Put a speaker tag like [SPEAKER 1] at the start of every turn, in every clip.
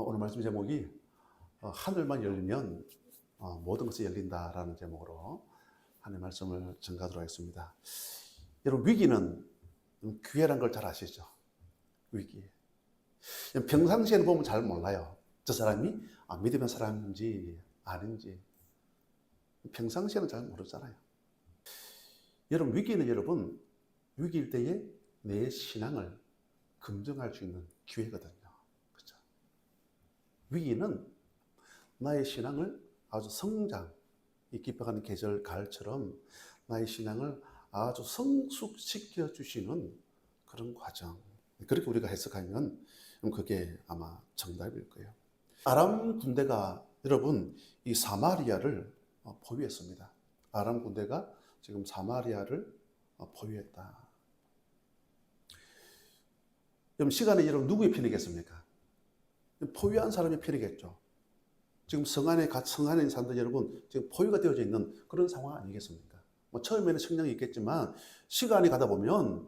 [SPEAKER 1] 어, 오늘 말씀 제목이 어, 하늘만 열리면 어, 모든 것이 열린다라는 제목으로 하나님 말씀을 전가하도록 하겠습니다. 여러분 위기는 기회란 걸 잘 아시죠? 위기. 평상시에는 보면 잘 몰라요. 저 사람이 아, 믿음의 사람인지 아닌지 평상시에는 잘 모르잖아요. 여러분 위기는 여러분 위기일 때에 내 신앙을 검증할 수 있는 기회거든요. 위기는 나의 신앙을 아주 성장, 이 깊어가는 계절 가을처럼 나의 신앙을 아주 성숙시켜 주시는 그런 과정. 그렇게 우리가 해석하면 그게 아마 정답일 거예요. 아람 군대가 여러분 이 사마리아를 어, 포위했습니다. 아람 군대가 지금 사마리아를 어, 포위했다. 그럼 시간에 여러분 누구의 편이겠습니까? 포위한 사람의 편이겠죠. 지금 성 안에 가- 성 안에 있는 사람들 여러분 지금 포위가 되어져 있는 그런 상황 아니겠습니까? 뭐 처음에는 성령이 있겠지만 시간이 가다 보면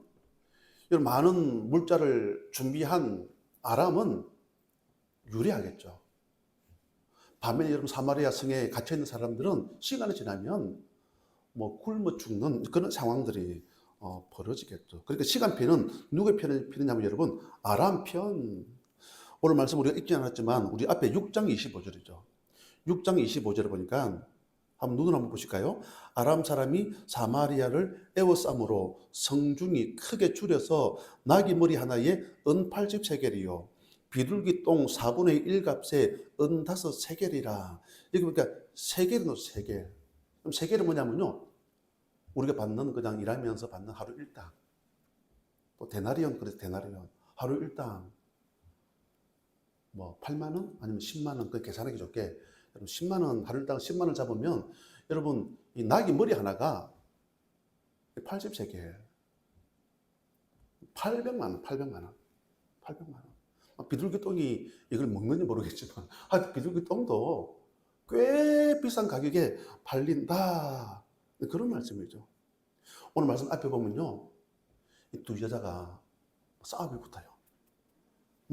[SPEAKER 1] 이런 많은 물자를 준비한 아람은 유리하겠죠. 반면에 여러분 사마리아 성에 갇혀 있는 사람들은 시간이 지나면 뭐 굶어 죽는 그런 상황들이 어, 벌어지겠죠. 그러니까 시간표는 누구의 편을 피느냐면 여러분 아람 편. 오늘 말씀 우리가 읽지 않았지만 우리 앞에 6장 25절이죠. 6장 25절을 보니까 한번 눈을 한번 보실까요? 아람 사람이 사마리아를 에워싸므로 성중이 크게 줄여서 나귀 머리 하나에 은 80세겔이요. 비둘기 똥 4분의 1 값에 은 다섯 세겔이라. 여기 보니까 세겔은 세겔. 그럼 세겔은 뭐냐면요. 우리가 받는 그냥 일하면서 받는 하루 일당. 또 데나리온 그래서 데나리온. 하루 일당. 뭐 8만 원 아니면 10만 원 그 계산하기 좋게 여러분 10만 원 하루 일당 10만 원 잡으면 여러분 이 나귀 머리 하나가 80세겔 800만 원, 800만 원. 800만 원. 아, 비둘기 똥이 이걸 먹는지 모르겠지만 아, 비둘기 똥도 꽤 비싼 가격에 팔린다. 그런 말씀이죠. 오늘 말씀 앞에 보면요. 이 두 여자가 싸움이 붙어요.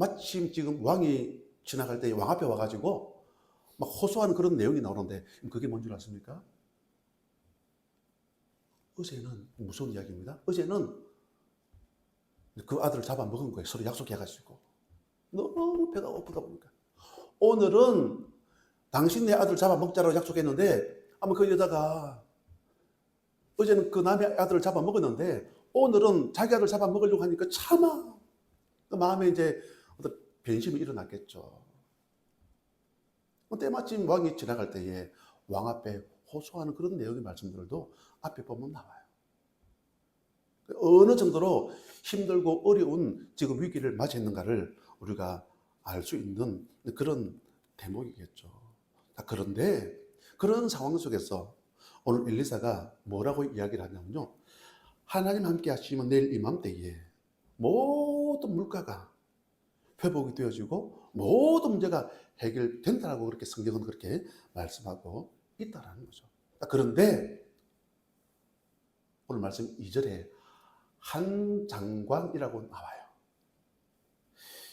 [SPEAKER 1] 마침 지금 왕이 지나갈 때 왕 앞에 와가지고 막 호소하는 그런 내용이 나오는데 그게 뭔 줄 아십니까? 어제는 무서운 이야기입니다. 어제는 그 아들을 잡아먹은 거예요. 서로 약속해가지고. 너무 배가 고프다 보니까. 오늘은 당신 내 아들 잡아먹자라고 약속했는데 아마 그 여자가 어제는 그 남의 아들을 잡아먹었는데 오늘은 자기 아들 잡아먹으려고 하니까 참아. 그 마음에 이제 변심이 일어났겠죠. 뭐 때마침 왕이 지나갈 때에 왕 앞에 호소하는 그런 내용의 말씀들도 앞에 보면 나와요. 어느 정도로 힘들고 어려운 지금 위기를 맞이했는가를 우리가 알 수 있는 그런 대목이겠죠. 자, 그런데 그런 상황 속에서 오늘 엘리사가 뭐라고 이야기를 하냐면요. 하나님 함께 하시면 내일 이맘때에 모든 물가가 회복이 되어지고 모든 문제가 해결된다라고 그렇게 성경은 그렇게 말씀하고 있다라는 거죠. 자, 그런데 오늘 말씀 2절에 한 장관이라고 나와요.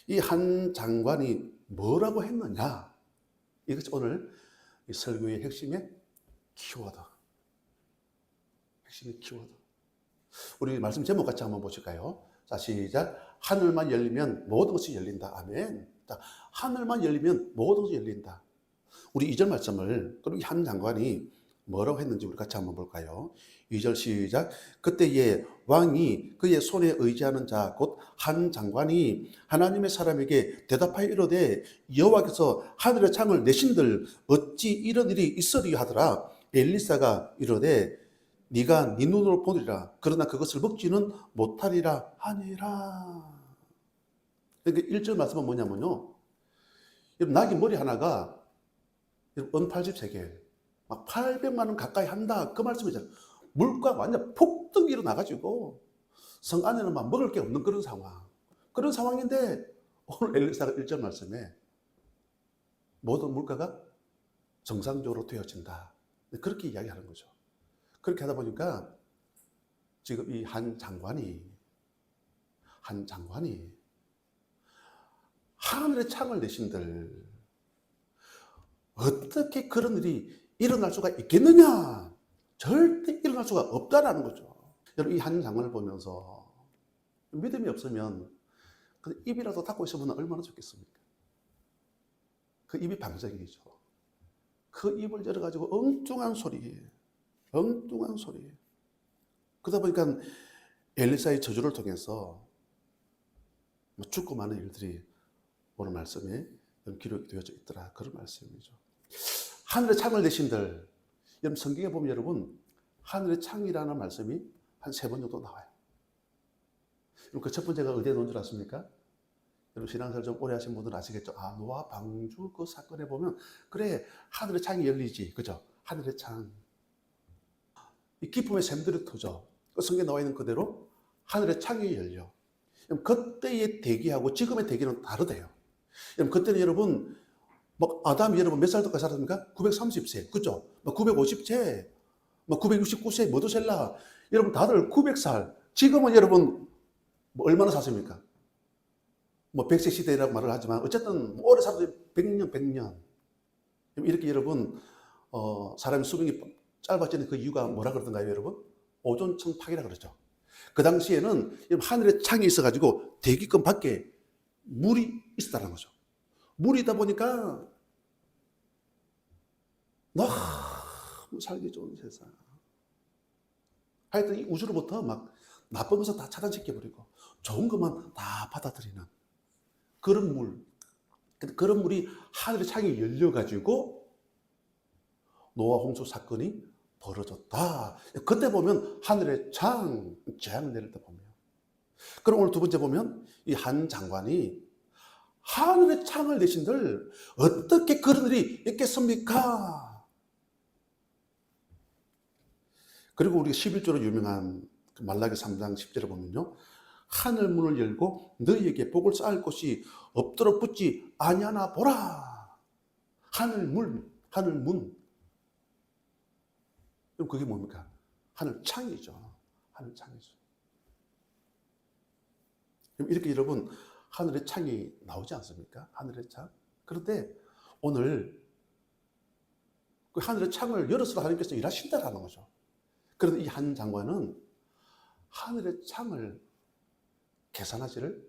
[SPEAKER 1] 이 한 장관이 뭐라고 했느냐? 이것이 오늘 이 설교의 핵심의 키워드. 핵심의 키워드. 우리 말씀 제목 같이 한번 보실까요? 자, 시작. 하늘만 열리면 모든 것이 열린다. 아멘. 자, 하늘만 열리면 모든 것이 열린다. 우리 2절 말씀을 그럼 한 장관이 뭐라고 했는지 우리 같이 한번 볼까요? 2절 시작. 그때에 왕이 그의 손에 의지하는 자 곧 한 장관이 하나님의 사람에게 대답하여 이르되 여호와께서 하늘의 창을 내신들 어찌 이런 일이 있으리 하더라. 엘리사가 이르되 네가 네 눈으로 보리라. 그러나 그것을 먹지는 못하리라 하니라. 그러니까 1절 말씀은 뭐냐면요. 여러분, 낙이 머리 하나가 여러분, 은 80세겔, 막 800만 원 가까이 한다. 그 말씀이잖아요. 물가 완전 폭등 일어나가지고 성 안에는 막 먹을 게 없는 그런 상황. 그런 상황인데 오늘 엘리사가 1절 말씀에 모든 물가가 정상적으로 되어진다. 그렇게 이야기하는 거죠. 그렇게 하다 보니까 지금 이 한 장관이 한 장관이 하늘의 창을 내신들 어떻게 그런 일이 일어날 수가 있겠느냐? 절대 일어날 수가 없다라는 거죠. 여러분 이 한 장면을 보면서 믿음이 없으면 그 입이라도 닫고 있으면 얼마나 좋겠습니까? 그 입이 방정이죠. 그 입을 열어가지고 엉뚱한 소리, 엉뚱한 소리. 그러다 보니까 엘리사의 저주를 통해서 뭐 죽고 많은 일들이 오늘 말씀에 기록이 되어져 있더라. 그런 말씀이죠. 하늘의 창을 내신들. 여러분 성경에 보면 여러분 하늘의 창이라는 말씀이 한 세 번 정도 나와요. 그첫 번째가 어디에 놓은 줄 아십니까? 여러분 신앙생활 좀 오래 하신 분들은 아시겠죠? 아 노아 방주 그 사건에 보면 그래 하늘의 창이 열리지 그죠? 하늘의 창. 이 기쁨의 샘들이 터져. 그 성경에 나와 있는 그대로 하늘의 창이 열려. 그때의 대기하고 지금의 대기는 다르대요. 그때는 여러분 막 아담이 여러분 몇 살 때까지 살았습니까? 930세, 그죠? 막 950세, 막 969세, 모두셀라. 여러분 다들 900살. 지금은 여러분 뭐 얼마나 사십니까? 뭐 100세 시대라고 말을 하지만 어쨌든 뭐 오래 살아도 100년, 100년. 이렇게 여러분 어, 사람의 수명이 짧아지는 그 이유가 뭐라 그러던가요, 여러분? 오존층파기라 그러죠. 그 당시에는 하늘에 창이 있어가지고 대기권 밖에 물이 있었다는 거죠. 물이 있다 보니까 너무 살기 좋은 세상. 하여튼 이 우주로부터 막 나쁜 것을 다 차단시켜버리고 좋은 것만 다 받아들이는 그런 물. 그런 물이 하늘의 창이 열려가지고 노아 홍수 사건이 벌어졌다. 그때 보면 하늘의 창, 재앙을 내릴 때 보면. 그럼 오늘 두 번째 보면 이 한 장관이 하늘의 창을 내신들 어떻게 그런 일이 있겠습니까? 그리고 우리가 11조로 유명한 그 말라기 3장 10절을 보면요. 하늘 문을 열고 너희에게 복을 쌓을 곳이 없도록 붙지 아니하나 보라. 하늘 문, 하늘 문. 그럼 그게 뭡니까? 하늘 창이죠. 하늘 창이죠. 그럼 이렇게 여러분 하늘의 창이 나오지 않습니까? 하늘의 창. 그런데 오늘 그 하늘의 창을 열어서 하나님께서 일하신다라는 거죠. 그런데 이 한 장관은 하늘의 창을 계산하지를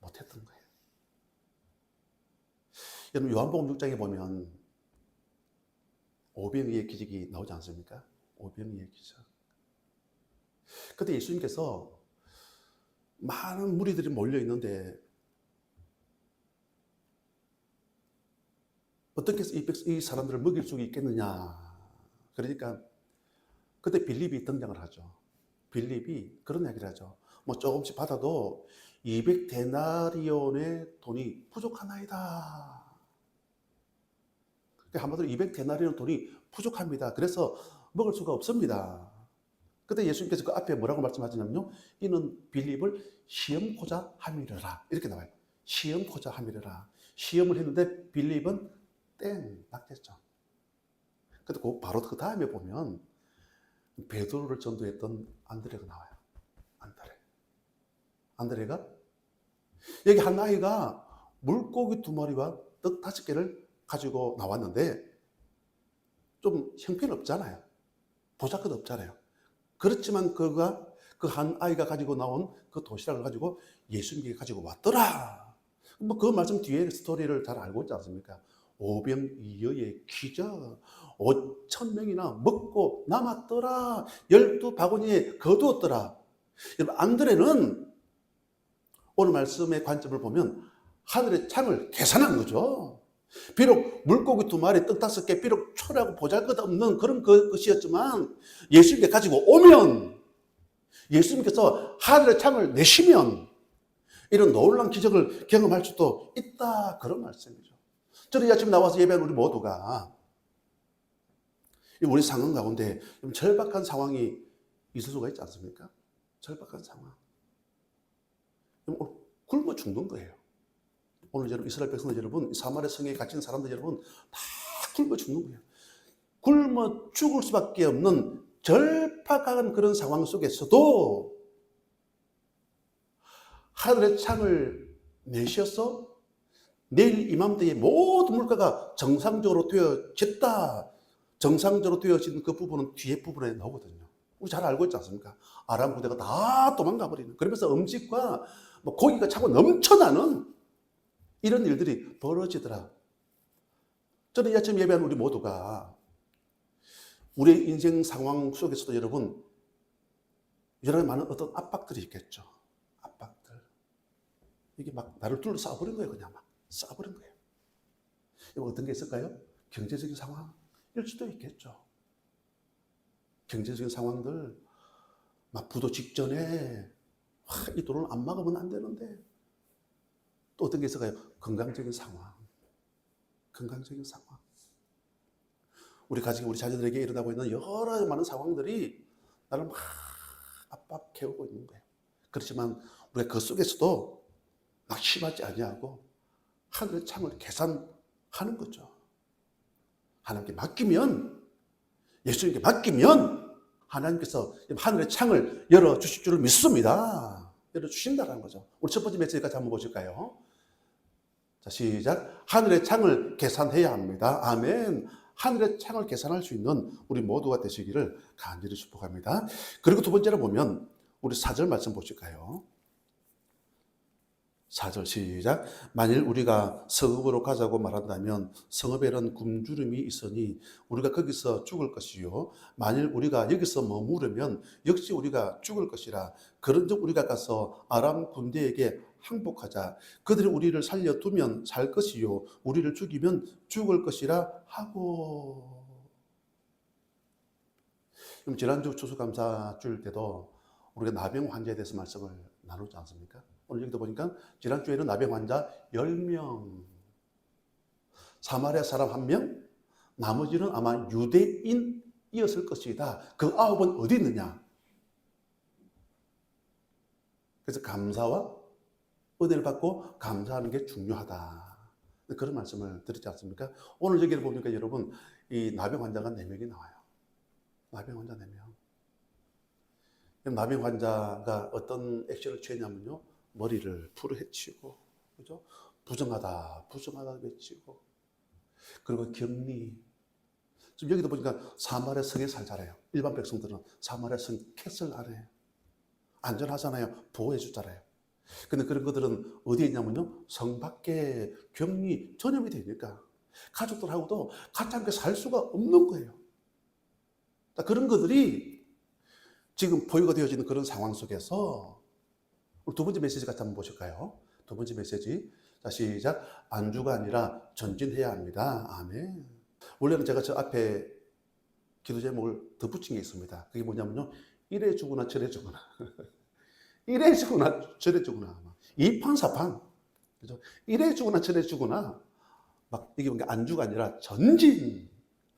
[SPEAKER 1] 못했던 거예요. 여러분 요한복음 6장에 보면 오병이의 기적이 나오지 않습니까? 오병이의 기적. 그때 예수님께서 많은 무리들이 몰려 있는데 어떻게 해서 이, 사람들을 먹일 수 있겠느냐. 그러니까 그때 빌립이 등장을 하죠. 빌립이 그런 이야기를 하죠. 뭐 조금씩 받아도 200 데나리온의 돈이 부족하나이다. 그러니까 한마디로 200데나리온 돈이 부족합니다. 그래서 먹을 수가 없습니다. 그때 예수님께서 그 앞에 뭐라고 말씀하시냐면요. 이는 빌립을 시험코자 함이려라. 이렇게 나와요. 시험코자 함이려라. 시험을 했는데 빌립은 땡. 근데 그 바로 그 다음에 보면 베드로를 전도했던 안드레가 나와요. 안드레. 안드레가 여기 한 아이가 물고기 두 마리와 떡 다섯 개를 가지고 나왔는데 좀 형편없잖아요. 보잘것 없잖아요. 그렇지만 그가 그 한 아이가 가지고 나온 그 도시락을 가지고 예수님께 가지고 왔더라. 뭐 그 말씀 뒤에 스토리를 잘 알고 있지 않습니까? 오병이어의 기적. 5천 명이나 먹고 남았더라. 열두 바구니에 거두었더라. 여러분, 안드레는 오늘 말씀의 관점을 보면 하늘의 창을 계산한 거죠. 비록 물고기 두 마리, 떡 다섯 개, 비록 초라하고 보잘것 없는 그런 그- 것이었지만 예수님께 가지고 오면 예수님께서 하늘의 창을 내시면 이런 놀라운 기적을 경험할 수도 있다. 그런 말씀이죠. 저는 이 아침에 나와서 예배한 우리 모두가 이 우리 상황 가운데 좀 절박한 상황이 있을 수가 있지 않습니까? 절박한 상황. 오늘 굶어 죽는 거예요. 오늘 여러분 이스라엘 백성들 여러분 이 사마리아 성에 갇힌 사람들 여러분 다 굶어 죽는 거예요. 굶어 죽을 수밖에 없는 절박한 그런 상황 속에서도 하늘의 창을 4시였어? 내일 이맘때에 모든 물가가 정상적으로 되어졌다. 정상적으로 되어진 그 부분은 뒤에 부분에 나오거든요. 우리 잘 알고 있지 않습니까? 아람 부대가 다 도망가 버리는. 그러면서 음식과 뭐 고기가 차고 넘쳐나는 이런 일들이 벌어지더라. 저는 이 아침 예배한 우리 모두가 우리의 인생 상황 속에서도 여러분 여러 많은 어떤 압박들이 있겠죠. 압박들. 이게 막 나를 둘러싸 버린 거예요. 그냥 막 싸버린 거예요. 이거 어떤 게 있을까요? 경제적인 상황일 수도 있겠죠. 경제적인 상황들 막 부도 직전에 와, 이 돈을 안 막으면 안 되는데 또 어떤 게 있을까요? 건강적인 상황. 건강적인 상황. 우리 가정에 우리 자녀들에게 일어나고 있는 여러 많은 상황들이 나를 막 압박해오고 있는 거예요. 그렇지만 우리가 그 속에서도 낙심하지 아니하고 하늘의 창을 계산하는 거죠. 하나님께 맡기면 예수님께 맡기면 하나님께서 하늘의 창을 열어 주실 줄을 믿습니다. 열어 주신다는 거죠. 우리 첫 번째 메시지까지 한번 보실까요? 자, 시작. 하늘의 창을 계산해야 합니다. 아멘. 하늘의 창을 계산할 수 있는 우리 모두가 되시기를 간절히 축복합니다. 그리고 두 번째로 보면 우리 사절 말씀 보실까요? 4절 시작. 만일 우리가 성읍으로 가자고 말한다면 성읍에는 굶주림이 있으니 우리가 거기서 죽을 것이요. 만일 우리가 여기서 머무르면 역시 우리가 죽을 것이라. 그런즉 우리가 가서 아람 군대에게 항복하자. 그들이 우리를 살려두면 살 것이요. 우리를 죽이면 죽을 것이라 하고. 그럼 지난주 추수감사줄 때도 우리가 나병 환자에 대해서 말씀을 나누지 않습니까? 오늘 여기도 보니까 지난주에는 나병 환자 10명, 사마리아 사람 1명, 나머지는 아마 유대인이었을 것이다. 그 아홉은 어디 있느냐? 그래서 감사와 은혜를 받고 감사하는 게 중요하다. 그런 말씀을 드리지 않습니까? 오늘 여기를 보니까 여러분, 이 나병 환자가 4명이 나와요. 나병 환자 4명. 나병 환자가 어떤 액션을 취했냐면요. 머리를 풀어 헤치고, 그죠? 부정하다, 부정하다 외치고, 그리고 격리. 지금 여기도 보니까 사마리아 성에 살잖아요. 일반 백성들은 사마리아 성 캐슬 안에 안전하잖아요. 보호해 주잖아요. 근데 그런 것들은 어디에 있냐면요. 성 밖에 격리 전염이 되니까 가족들하고도 같이 함께 살 수가 없는 거예요. 그런 것들이 지금 보유가 되어지는 그런 상황 속에서 두 번째 메시지 같이 한번 보실까요? 두 번째 메시지. 자, 시작. 안주가 아니라 전진해야 합니다. 아멘. 원래는 제가 저 앞에 기도 제목을 덧붙인 게 있습니다. 그게 뭐냐면요. 이래 주거나 저래 주거나. 이래 주거나 저래 주거나. 이판사판. 그죠? 이래 주거나 저래 주거나. 막 이게 뭔가 안주가 아니라 전진.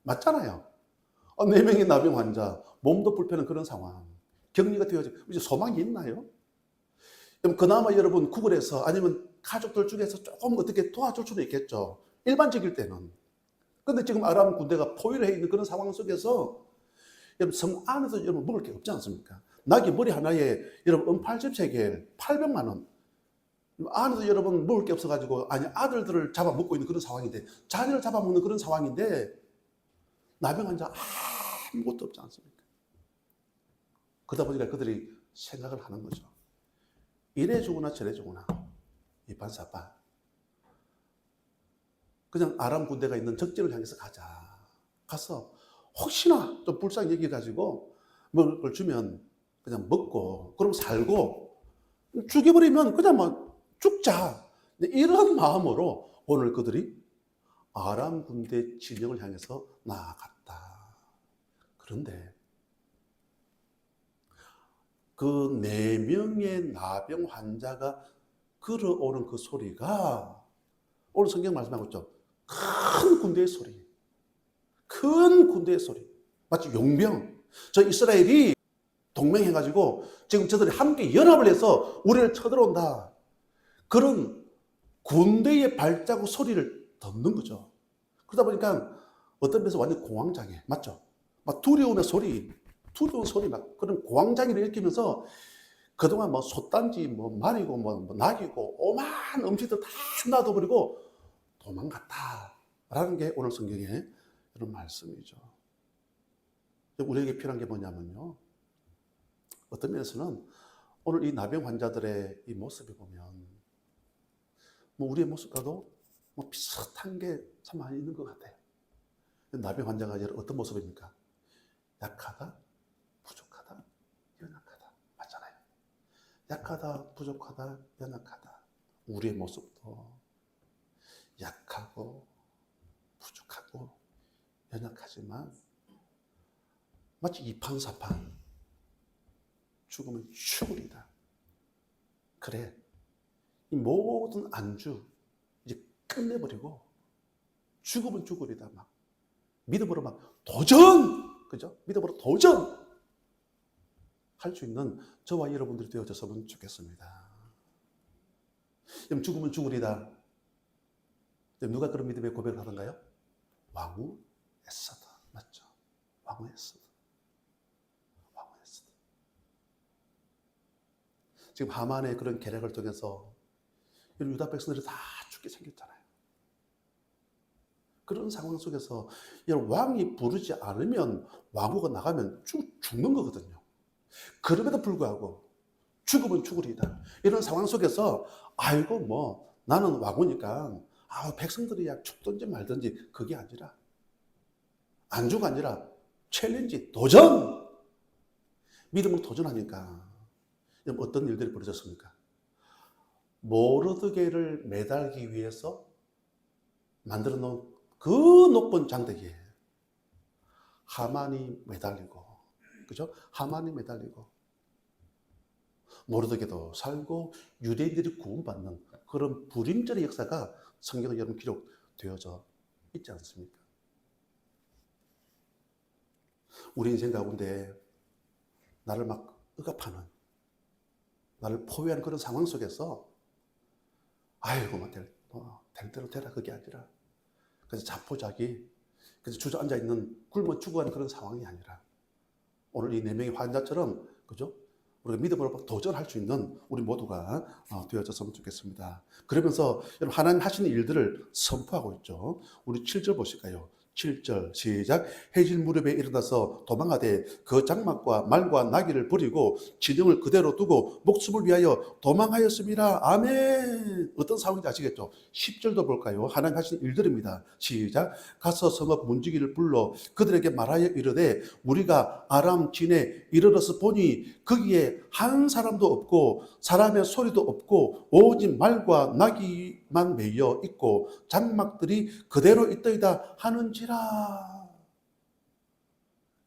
[SPEAKER 1] 맞잖아요. 어, 네 명의 나병 환자, 몸도 불편한 그런 상황. 격리가 되어져. 이제 소망이 있나요? 그럼 그나마 여러분 구글에서 아니면 가족들 중에서 조금 어떻게 도와줄 수도 있겠죠. 일반적일 때는. 근데 지금 아람 군대가 포위를 해 있는 그런 상황 속에서 여러분 성 안에서 여러분 먹을 게 없지 않습니까? 낙이 머리 하나에 여러분 은 80세겔 800만 원. 안에서 여러분 먹을 게 없어가지고 아니 아들들을 잡아먹고 있는 그런 상황인데 자녀를 잡아먹는 그런 상황인데 나병 환 자 아무것도 없지 않습니까? 그러다 보니까 그들이 생각을 하는 거죠. 이래 주거나 저래 주거나 이판사판 그냥 아람 군대가 있는 적지를 향해서 가자. 가서 혹시나 좀 불쌍히 여기가지고 먹을 걸 주면 그냥 먹고 그럼 살고 죽여버리면 그냥 뭐 죽자. 이런 마음으로 오늘 그들이 아람 군대 진영을 향해서 나아갔다. 그런데 그 네 명의 나병 환자가 걸어오는 그 소리가 오늘 성경 말씀하고 있죠. 큰 군대의 소리. 큰 군대의 소리. 마치 용병. 저 이스라엘이 동맹해가지고 지금 저들이 함께 연합을 해서 우리를 쳐들어온다. 그런 군대의 발자국 소리를 듣는 거죠. 그러다 보니까 어떤 면에서 완전 공황장애. 맞죠? 막 두려움의 소리, 두려운 소리 막 그런 공황장애를 일으키면서 그동안 뭐 솥단지, 뭐 말이고, 뭐, 뭐 낙이고, 오만 음식들 다 놔둬버리고 도망갔다 라는 게 오늘 성경의 이런 말씀이죠. 우리에게 필요한 게 뭐냐면요. 어떤 면에서는 오늘 이 나병 환자들의 이 모습을 보면 뭐 우리의 모습과도 뭐 비슷한 게 참 많이 있는 것 같아요. 나병 환자가 어떤 모습입니까? 약하다, 부족하다, 연약하다. 맞잖아요. 약하다, 부족하다, 연약하다. 우리의 모습도 약하고 부족하고 연약하지만 마치 이판사판 죽으면 죽으리다. 그래. 이 모든 안주 이제 끝내버리고 죽으면 죽으리다. 막 믿음으로 막 도전! 그죠? 믿음으로 도전! 할 수 있는 저와 여러분들이 되어졌으면 좋겠습니다. 그럼 죽으면 죽으리다. 누가 그런 믿음의 고백을 하던가요? 왕후 에스더. 맞죠? 왕후 에스더. 왕후 에스더. 지금 하만의 그런 계략을 통해서 유다 백성들이 다 죽게 생겼잖아요. 그런 상황 속에서 왕이 부르지 않으면 왕후가 나가면 죽, 죽는 거거든요. 그럼에도 불구하고 죽으면 죽으리다. 이런 상황 속에서 아이고 뭐 나는 왕후니까 아 백성들이야 죽든지 말든지 그게 아니라 안주가 아니라 챌린지 도전 믿음으로 도전하니까 어떤 일들이 벌어졌습니까? 모르드게를 매달기 위해서 만들어 놓은 그 높은 장대기에 하만이 매달리고 그죠? 하만이 매달리고 모르드게도 살고 유대인들이 구원받는 그런 불임절의 역사가 성경에 여러분 기록되어져 있지 않습니까? 우리 인생 가운데 나를 막 억압하는 나를 포위하는 그런 상황 속에서 아이고 뭐 될, 뭐, 될 대로 되라 그게 아니라 그래서 자포자기 그래서 주저앉아 있는 굶어 죽어가는 그런 상황이 아니라 오늘 이 네 명의 환자처럼 그죠? 우리가 믿음으로 도전할 수 있는 우리 모두가 어, 되어졌으면 좋겠습니다. 그러면서 여러분 하나님 하시는 일들을 선포하고 있죠. 우리 7절 보실까요? 7절 시작 해질 무렵에 일어나서 도망하되 그 장막과 말과 나귀를 버리고 진영을 그대로 두고 목숨을 위하여 도망하였습니다. 아멘. 어떤 상황인지 아시겠죠? 10절도 볼까요? 하나님 하신 일들입니다. 시작 가서 성읍 문지기를 불러 그들에게 말하여 이르되 우리가 아람 진에 이르러서 보니 거기에 한 사람도 없고 사람의 소리도 없고 오직 말과 나귀만 매여 있고 장막들이 그대로 있더이다 하는지라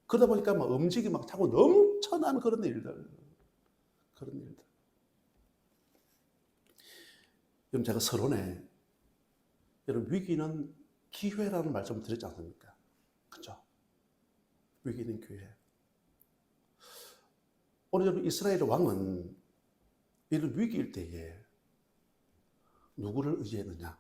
[SPEAKER 1] 그러다 보니까 막 음식이 막 차고 넘쳐나는 그런 일들 그런 일들 여러분 제가 서론에 여러분 위기는 기회라는 말씀을 드렸지 않습니까? 그죠? 위기는 기회 오늘 이스라엘 왕은 이런 위기일 때에 누구를 의지했느냐?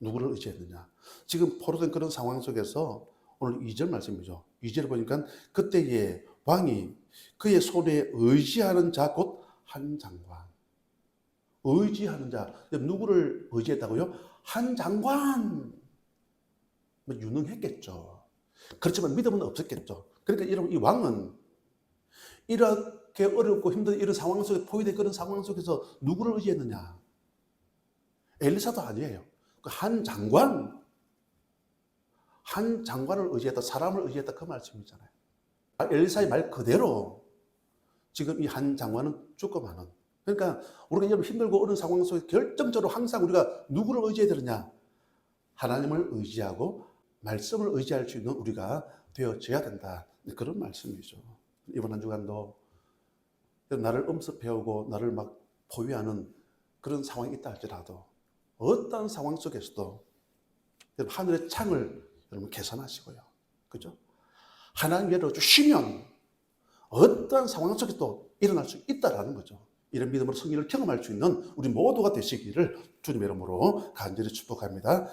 [SPEAKER 1] 누구를 의지했느냐? 지금 포로된 그런 상황 속에서 오늘 2절 말씀이죠. 2절 보니까 그때의 왕이 그의 손에 의지하는 자 곧 한 장관. 의지하는 자. 누구를 의지했다고요? 한 장관. 뭐 유능했겠죠. 그렇지만 믿음은 없었겠죠. 그러니까 여러분 이 왕은 이렇게 어렵고 힘든 이런 상황 속에 포위된 그런 상황 속에서 누구를 의지했느냐? 엘리사도 아니에요. 그한 장관, 한 장관을 의지했다, 사람을 의지했다 그 말씀이잖아요. 아, 엘리사의 말 그대로 지금 이 한 장관은 죽고만은. 그러니까 우리가 여러분 힘들고 어려운 상황 속에 결정적으로 항상 우리가 누구를 의지해야 되느냐? 하나님을 의지하고 말씀을 의지할 수 있는 우리가 되어져야 된다. 그런 말씀이죠. 이번 한 주간도 나를 엄습해오고 나를 막 포위하는 그런 상황이 있다 할지라도 어떤 상황 속에서도 하늘의 창을 여러분 개선하시고요. 그죠? 하나님 예를 주시면 어떤 상황 속에도 일어날 수 있다라는 거죠. 이런 믿음으로 성리를 경험할 수 있는 우리 모두가 되시기를 주님의 이름으로 간절히 축복합니다.